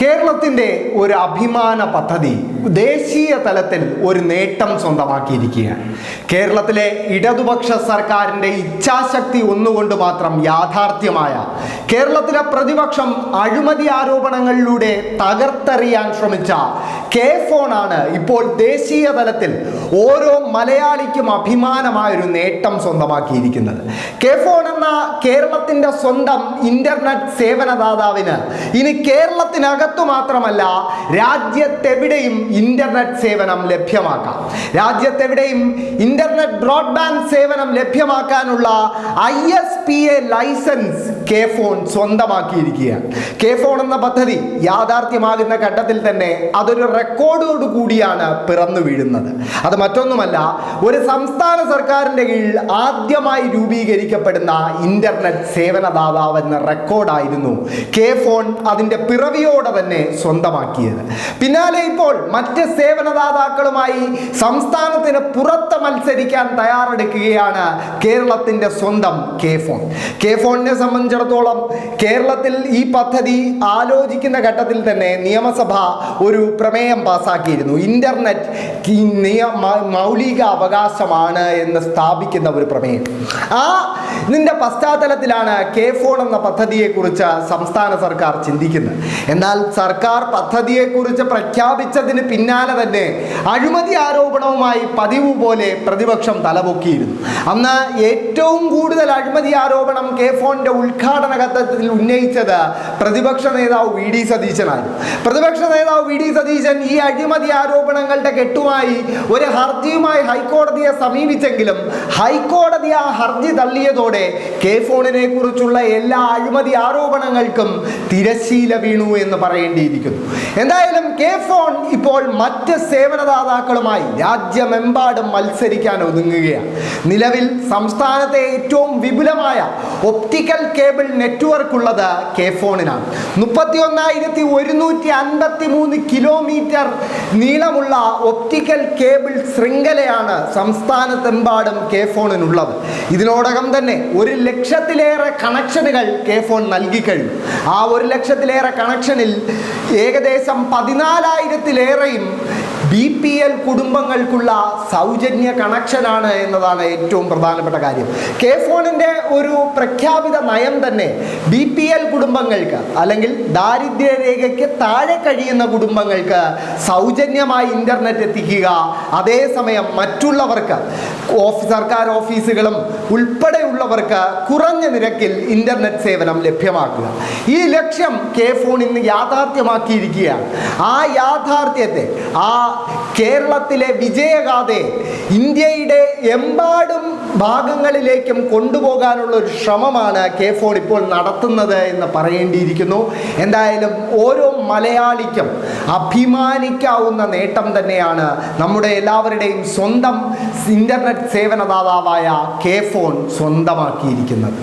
കേരളത്തിന്റെ ഒരു അഭിമാന പദ്ധതി ദേശീയ തലത്തിൽ ഒരു നേട്ടം സ്വന്തമാക്കിയിരിക്കുകയാണ്. കേരളത്തിലെ ഇടതുപക്ഷ സർക്കാരിന്റെ ഇച്ഛാശക്തി ഒന്നുകൊണ്ട് മാത്രം യാഥാർത്ഥ്യമായ കേരളത്തിലെ പ്രതിപക്ഷം അഴിമതി ആരോപണങ്ങളിലൂടെ തകർത്തെറിയാൻ ശ്രമിച്ച കെ ഫോണാണ് ഇപ്പോൾ ദേശീയ തലത്തിൽ ഓരോ മലയാളിക്കും അഭിമാനമായൊരു നേട്ടം സ്വന്തമാക്കിയിരിക്കുന്നത്. കെ ഫോൺ എന്ന കേരളത്തിന്റെ സ്വന്തം ഇന്റർനെറ്റ് സേവനദാതാവിന് ഇനി കേരളത്തിനകത്തു മാത്രമല്ല രാജ്യത്തെവിടെയും ഇന്റർനെറ്റ് സേവനം ലഭ്യമാക്കാം. രാജ്യത്തെവിടെയും ഇന്റർനെറ്റ് ബ്രോഡ്ബാൻഡ് സേവനം ലഭ്യമാക്കാനുള്ള I S P A license K FON സ്വന്തമാക്കിയിരിക്കുകയാണ്. K phone എന്ന പദ്ധതി യാഥാർത്ഥ്യമാകുന്ന ഘട്ടത്തിൽ തന്നെ അതൊരു റെക്കോർഡോട് കൂടിയാണ് പിറന്നു വീഴുന്നത്. അത് മറ്റൊന്നുമല്ല ഒരു സംസ്ഥാന സർക്കാരിന്റെ കീഴിൽ ആദ്യമായി രൂപീകരിക്കപ്പെടുന്ന ഇന്റർനെറ്റ് സേവനദാതാവ് എന്ന റെക്കോർഡായിരുന്നു കെ ഫോൺ അതിന്റെ പിറവിയോടെ തന്നെ സ്വന്തമാക്കിയത്. പിന്നാലെ ഇപ്പോൾ മറ്റ് സേവനദാതാക്കളുമായി സംസ്ഥാനത്തിന് പുറത്ത് മത്സരിക്കാൻ തയ്യാറെടുക്കുകയാണ് കേരളത്തിന്റെ സ്വന്തം കെ ഫോൺ. കെ ഫോണിനെ സംബന്ധിച്ചിടത്തോളം കേരളത്തിൽ ഈ പദ്ധതി ആലോചിക്കുന്ന ഘട്ടത്തിൽ തന്നെ നിയമസഭ ഒരു പ്രമേയം പാസാക്കിയിരുന്നു. ഇന്റർനെറ്റ് മൗലിക അവകാശമാണ് എന്ന് സ്ഥാപിക്കുന്ന ഒരു പ്രമേയം. ആ ഇതിന്റെ പശ്ചാത്തലത്തിലാണ് കെ ഫോൺ എന്ന പദ്ധതിയെക്കുറിച്ച് സംസ്ഥാന സർക്കാർ ചിന്തിക്കുന്നത്. എന്നാൽ സർക്കാർ പദ്ധതിയെക്കുറിച്ച് പ്രഖ്യാപിച്ചതിന് പിന്നാലെ തന്നെ അഴിമതി ആരോപണവുമായി പതിവ് പോലെ പ്രതിപക്ഷം തലപൊക്കിയിരുന്നു. അന്ന് ഏറ്റവും കൂടുതൽ അഴിമതി ആരോപണം കെ ഫോണിന്റെ ഉദ്ഘാടന ഘട്ടത്തിൽ ഉന്നയിച്ചത് പ്രതിപക്ഷ നേതാവ് വി ഡി സതീശനായിരുന്നു. പ്രതിപക്ഷ നേതാവ് വി ഡി സതീശൻ ഈ അഴിമതി ആരോപണങ്ങളുടെ കെട്ടുമായി ഒരു ഹർജിയുമായി ഹൈക്കോടതിയെ സമീപിച്ചെങ്കിലും ഹൈക്കോടതി ആ ഹർജി തള്ളിയതോടെ കെ ഫോണിനെ കുറിച്ചുള്ള എല്ലാ അഴിമതി ആരോപണങ്ങൾക്കും തിരശീല വീണു എന്ന് പറയേണ്ടിയിരിക്കുന്നു. എന്തായാലും കെ ഫോൺ ഇപ്പോൾ മറ്റ് സേവനദാതാക്കളുമായി രാജ്യമെമ്പാടും മത്സരിക്കാൻ ഒതുങ്ങുകയാണ്. നിലവിൽ സംസ്ഥാനത്തെ ഏറ്റവും വിപുലമായ ഒപ്റ്റിക്കൽ കേബിൾ നെറ്റ്വർക്ക് ഉള്ളത് കെ ഫോണിനാണ്. മുപ്പത്തി ഒന്നായിരത്തി ഒരുന്നൂറ്റി അൻപത്തി മൂന്ന് കിലോമീറ്റർ നീളമുള്ള ഒപ്റ്റിക്കൽ കേബിൾ ശൃംഖലയാണ് സംസ്ഥാനത്തെമ്പാടും കെ ഫോണിനുള്ളത്. ഇതിനോടകം തന്നെ ഒരു ലക്ഷത്തിലേറെ കണക്ഷനുകൾ കെ ഫോൺ നൽകിക്കഴിഞ്ഞു ആ ഒരു ലക്ഷത്തിലേറെ കണക്ഷനിൽ ഏകദേശം പതിനാലായിരത്തിലേറെയും ബി പി എൽ കുടുംബങ്ങൾക്കുള്ള സൗജന്യ കണക്ഷനാണ് എന്നതാണ് ഏറ്റവും പ്രധാനപ്പെട്ട കാര്യം. കെ ഫോണിന്റെ ഒരു പ്രഖ്യാപിത നയം തന്നെ ബി പി എൽ കുടുംബങ്ങൾക്ക് അല്ലെങ്കിൽ ദാരിദ്ര്യരേഖയ്ക്ക് താഴെ കഴിയുന്ന കുടുംബങ്ങൾക്ക് സൗജന്യമായി ഇന്റർനെറ്റ് എത്തിക്കുക. അതേസമയം മറ്റുള്ളവർക്ക് സർക്കാർ ഓഫീസുകളും ഉൾപ്പെടെയുള്ളവർക്ക് കുറഞ്ഞ നിരക്കിൽ ഇന്റർനെറ്റ് സേവനം ലഭ്യമാക്കുക. ഈ ലക്ഷ്യം കെ ഫോൺ ഇന്ന് യാഥാർത്ഥ്യമാക്കിയിരിക്കുകയാണ്. ആ യാഥാർത്ഥ്യത്തെ ആ കേരളത്തിലെ വിജയഗാഥയെ ഇന്ത്യയുടെ എമ്പാടും ഭാഗങ്ങളിലേക്കും കൊണ്ടുപോകാനുള്ള ഒരു ശ്രമമാണ് കെ ഫോൺ ഇപ്പോൾ നടത്തുന്നത് എന്ന് പറയേണ്ടിയിരിക്കുന്നു. എന്തായാലും ഓരോ മലയാളിക്കും അഭിമാനിക്കാവുന്ന നേട്ടം തന്നെയാണ് നമ്മുടെ എല്ലാവരുടെയും സ്വന്തം ഇന്റർനെറ്റ് സേവനദാതാവായ കെ ഫോൺ സ്വന്തമാക്കിയിരിക്കുന്നത്.